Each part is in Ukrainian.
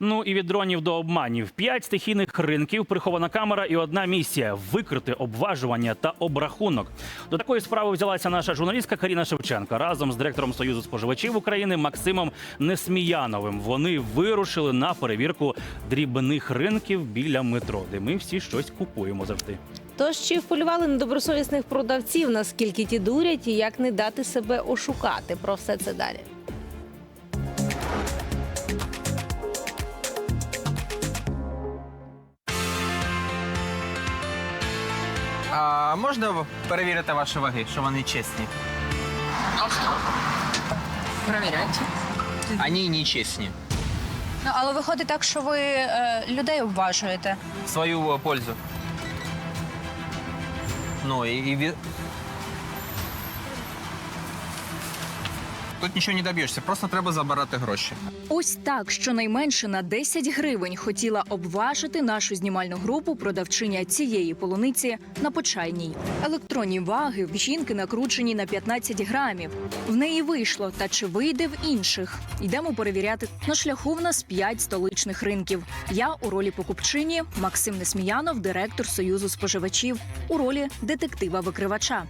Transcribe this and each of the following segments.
Ну і від дронів до обманів. П'ять стихійних ринків, прихована камера і одна місія викрити обважування та обрахунок. До такої справи взялася наша журналістка Каріна Шевченко разом з директором Союзу споживачів України Максимом Несміяновим. Вони вирушили на перевірку дрібних ринків біля метро, де ми всі щось купуємо завжди. Тож чи вполювали недобросовісних продавців, наскільки ті дурять і як не дати себе ошукати? Про все це далі. А можна перевірити ваші ваги, що вони чесні? Перевіряйте. Вони не чесні. Ну, але виходить так, що ви е, людей обважуєте. В свою е, пользу. Ну і, і ві- Тут нічого не доб'єшся, просто треба забирати гроші. Ось так, щонайменше на 10 гривень хотіла обважити нашу знімальну групу продавчиня цієї полуниці на почайній. Електронні ваги в жінки накручені на 15 грамів. В неї вийшло, та чи вийде в інших? Йдемо перевіряти. На шляху в нас 5 столичних ринків. Я у ролі покупчині, Максим Несміянов, директор Союзу споживачів, у ролі детектива-викривача.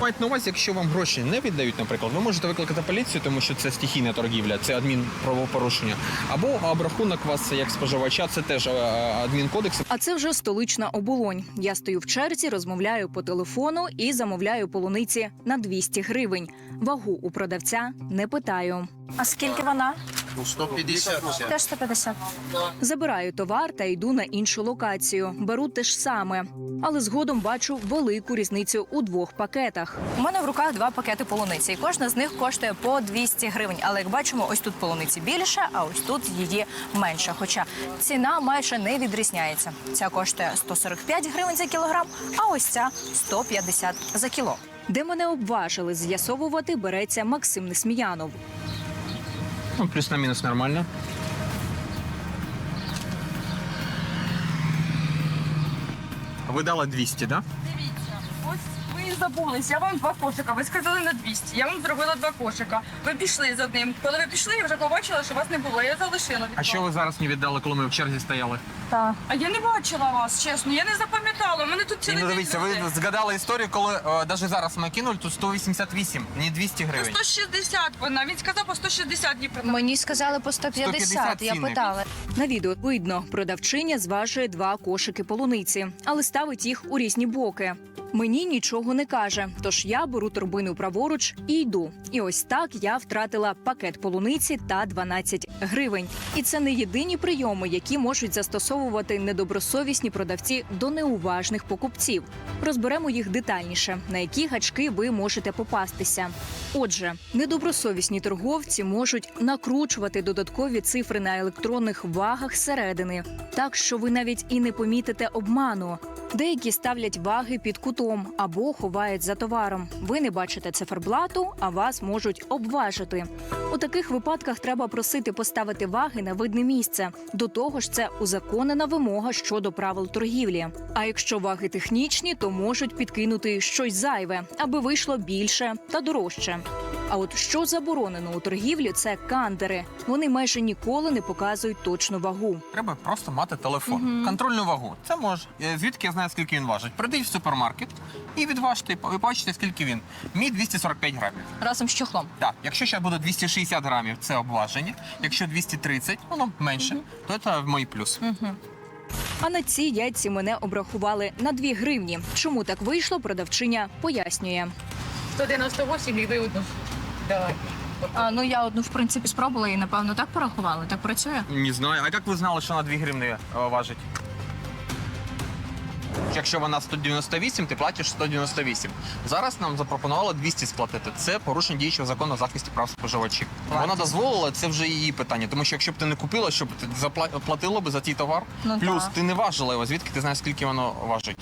Мають на увазі, якщо вам гроші не віддають, наприклад, ви можете викликати поліцію, тому що це стихійна торгівля, це адмінправопорушення. Або обрахунок вас як споживача, це теж е, адмінкодекс. А це вже столична оболонь. Я стою в черзі, розмовляю по телефону і замовляю полуниці на 200 гривень. Вагу у продавця не питаю. А скільки вона? 150. Теж 150. Забираю товар та йду на іншу локацію. Беру те ж саме, але згодом бачу велику різницю у двох пакетах. У мене в руках два пакети полуниці, і кожна з них коштує по 200 гривень. Але як бачимо, ось тут полуниці більше, а ось тут її менше. Хоча ціна майже не відрізняється. Ця коштує 145 гривень за кілограм, а ось ця 150 за кіло. Де мене обважили, з'ясовувати береться Максим Несміянов. Ну, плюс на мінус нормально. Ви дали 200, так? Да? Забулись, я вам два кошика. Ви сказали на 200. Я вам зробила два кошика. Ви пішли з одним. Коли ви пішли, я вже побачила, що вас не було. Я залишила. від А що ви зараз не віддали, коли ми в черзі стояли? Так. А я не бачила вас, чесно. Я не запам'ятала. У мене тут Ні, цілий ну день дивіться, ви людей. згадали історію, коли навіть зараз ми кинули, тут 188, не 200 По гривень. 160 вона. Він сказав по 160 днів продав. Мені сказали по 150, 150 я цінник. питала. На відео видно, продавчиня зважує два кошики полуниці, але ставить їх у різні боки. Мені нічого не каже, тож я беру торбину праворуч і йду. І ось так я втратила пакет полуниці та 12 гривень. І це не єдині прийоми, які можуть застосовувати недобросовісні продавці до неуважних покупців. Розберемо їх детальніше, на які гачки ви можете попастися. Отже, недобросовісні торговці можуть накручувати додаткові цифри на електронних вагах зсередини, так що ви навіть і не помітите обману. Деякі ставлять ваги під кутом або ховають за товаром. Ви не бачите циферблату, а вас можуть обважити. У таких випадках треба просити поставити ваги на видне місце. До того ж, це узаконена вимога щодо правил торгівлі. А якщо ваги технічні, то можуть підкинути щось зайве, аби вийшло більше та дорожче. А от що заборонено у торгівлі, це кандери. Вони майже ніколи не показують точну вагу. Треба просто мати телефон. Контрольну вагу. Це може. Е, Звідки я знаю, скільки він важить? Прийдіть в супермаркет і відважте, і побачите, скільки він. Мій 245 грамів. Разом з чохлом. Так, якщо ще буде 260 грамів, це обваження. Якщо 230, воно менше, то це мій плюс. А на ці яйці мене обрахували на 2 гривні. Чому так вийшло, продавчиня пояснює. 198 і ви одну. А, ну я одну в принципі спробувала і напевно так порахували. Так працює. Не знаю. А як ви знали, що на 2 гривні е, важить? Якщо вона 198, ти платиш 198. Зараз нам запропонували 200 сплатити. Це порушення діючого закону захисті прав споживачів. Вона дозволила, це вже її питання. Тому що якщо б ти не купила, щоб ти запла- платила би за цей товар. Ну, Плюс так. ти не важила його, звідки ти знаєш, скільки воно важить.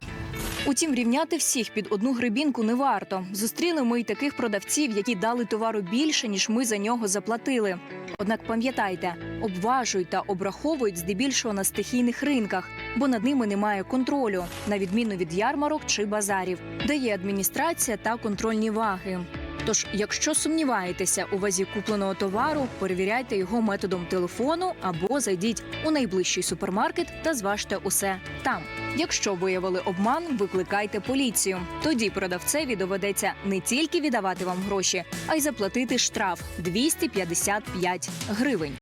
Утім, рівняти всіх під одну грибінку не варто. Зустріли ми й таких продавців, які дали товару більше, ніж ми за нього заплатили. Однак пам'ятайте, обважують та обраховують здебільшого на стихійних ринках, бо над ними немає контролю, на відміну від ярмарок чи базарів, де є адміністрація та контрольні ваги. Тож, якщо сумніваєтеся у вазі купленого товару, перевіряйте його методом телефону або зайдіть у найближчий супермаркет та зважте усе там. Якщо виявили обман, викликайте поліцію. Тоді продавцеві доведеться не тільки віддавати вам гроші, а й заплатити штраф 255 гривень.